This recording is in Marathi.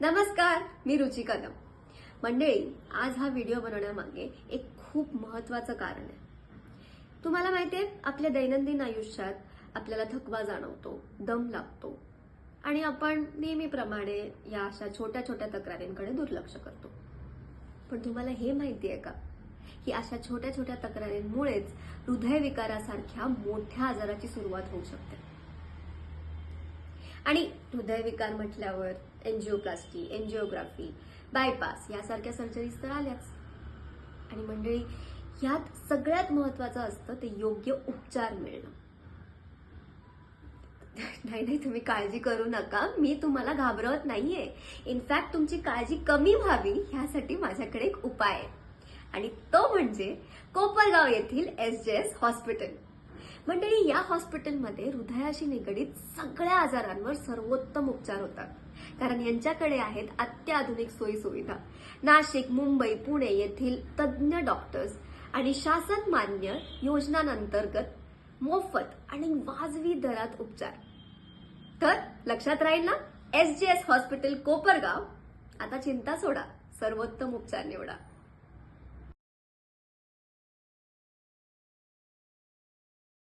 नमस्कार मी रुची कदम. मंडळी आज हा व्हिडिओ बनवण्यामागे एक खूप महत्वाचं कारण आहे. तुम्हाला माहितीये आपल्या दैनंदिन आयुष्यात आपल्याला थकवा जाणवतो दम लागतो आणि आपण नेहमीप्रमाणे या अशा छोट्या छोट्या तक्रारींकडे दुर्लक्ष करतो. पण तुम्हाला हे माहिती आहे का? की अशा छोट्या छोट्या तक्रारींमुळेच हृदयविकारासारख्या मोठ्या आजाराची सुरुवात होऊ शकते. आणि हृदयविकार म्हटल्यावर एन्जिओप्लास्टी एन्जिओग्राफी बायपास यासारख्या सर्जरीज तर आल्याच. आणि मंडळी यात सगळ्यात महत्वाचं असतं ते योग्य उपचार मिळणं. नाही नाही तुम्ही काळजी करू नका. मी तुम्हाला घाबरवत नाहीये. इनफॅक्ट तुमची काळजी कमी व्हावी ह्यासाठी माझ्याकडे एक उपाय आहे. आणि तो म्हणजे कोपरगाव येथील एस जे एस हॉस्पिटल मंडळी या हॉस्पिटलमध्ये हृदयाशी निगडीत सगळ्या आजारांवर सर्वोत्तम उपचार होतात. कारण यांच्याकडे आहेत अत्याधुनिक सोयी सुविधा नाशिक मुंबई पुणे येथील तज्ज्ञ डॉक्टर्स आणि शासन मान्य योजनांतर्गत मोफत आणि वाजवी दरात उपचार. तर लक्षात राहील ना? S G S hospital Kopargaon. आता चिंता सोडा. सर्वोत्तम उपचार निवडा.